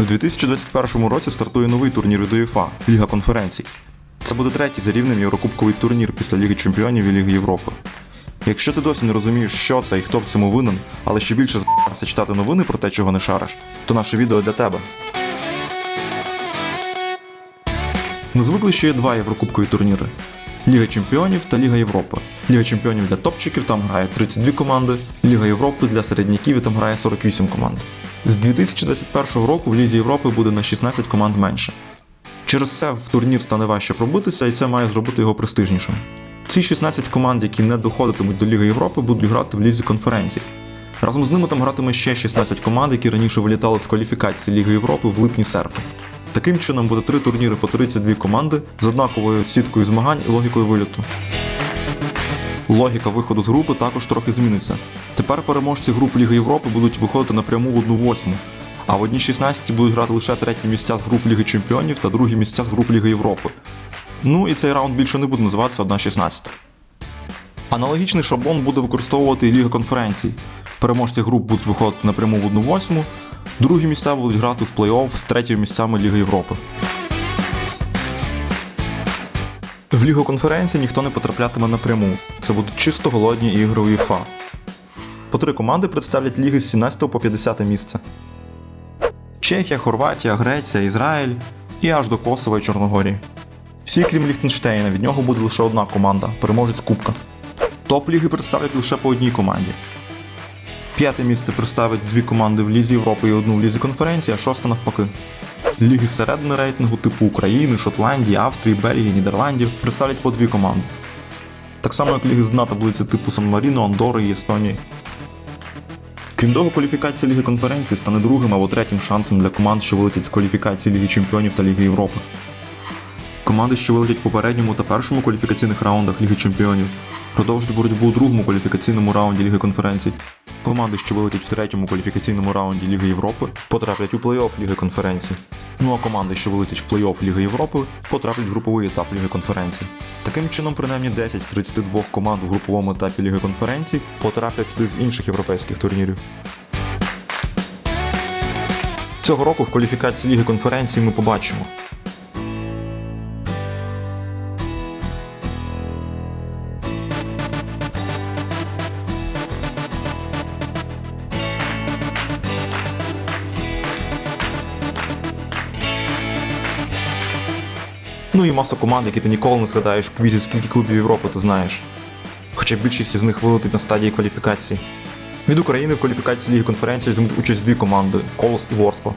У 2021 році стартує новий турнір від УЄФА – Ліга конференцій. Це буде третій за рівнем єврокубковий турнір після Ліги Чемпіонів і Ліги Європи. Якщо ти досі не розумієш, що це і хто в цьому винен, але ще більше з***ся читати новини про те, чого не шариш, то наше відео для тебе. Ми звикли, що є два єврокубкові турніри: Ліга Чемпіонів та Ліга Європи. Ліга Чемпіонів для топчиків там грає 32 команди, Ліга Європи для середняків там грає 48 команд. З 2021 року в Лізі Європи буде на 16 команд менше. Через це в турнір стане важче пробитися, і це має зробити його престижнішим. Ці 16 команд, які не доходитимуть до Ліги Європи, будуть грати в лізі конференцій. Разом з ними там гратиме ще 16 команд, які раніше вилітали з кваліфікації Ліги Європи в липні-серпні. Таким чином буде три турніри по 32 команди з однаковою сіткою змагань і логікою виліту. Логіка виходу з групи також трохи зміниться. Тепер переможці груп Ліги Європи будуть виходити напряму в одну восьму, а в одній 16 будуть грати лише треті місця з груп Ліги Чемпіонів та другі місця з груп Ліги Європи. Ну і цей раунд більше не буде називатися 1-16. Аналогічний шаблон буде використовувати і Ліга конференцій. Переможці груп будуть виходити напряму в одну восьму, другі місця будуть грати в плей-офф з третіми місцями Ліги Європи. В Лігу конференцій ніхто не потраплятиме напряму. Це будуть чисто голодні ігри УЄФА. По три команди представлять ліги з 17 по 50 місце. Чехія, Хорватія, Греція, Ізраїль і аж до Косова і Чорногорії. Всі, крім Ліхтенштейна, від нього буде лише одна команда переможець Кубка. Топ ліги представлять лише по одній команді. П'яте місце представить дві команди в Лізі Європи і одну в Лізі конференції, а шосте навпаки. Ліги середини рейтингу типу України, Шотландії, Австрії, Бельгії, Нідерландів представлять по дві команди. Так само, як ліги з дна таблиці типу Сан-Маріно, Андори і Естонії. Крім того, кваліфікація Ліги конференції стане другим або третім шансом для команд, що вилетять з кваліфікації Ліги Чемпіонів та Ліги Європи. Команди, що вилетять в попередньому та першому кваліфікаційних раундах Ліги Чемпіонів, продовжать боротьбу у другому кваліфікаційному раунді Ліги конференцій. Команди, що вилетять в третьому кваліфікаційному раунді Ліги Європи, потраплять у плей-офф Ліги конференцій. Ну а команди, що вилетять в плей-офф Ліги Європи, потраплять в груповий етап Ліги конференції. Таким чином, принаймні 10 з 32 команд в груповому етапі Ліги конференції потраплять туди з інших європейських турнірів. Цього року в кваліфікації Ліги конференції ми побачимо. Ну і маса команд, які ти ніколи не згадаєш у квізі, скільки клубів Європи ти знаєш. Хоча більшість із них вилетить на стадії кваліфікації. Від України в кваліфікації Ліги конференції візьмуть участь дві команди Колос і Ворскла.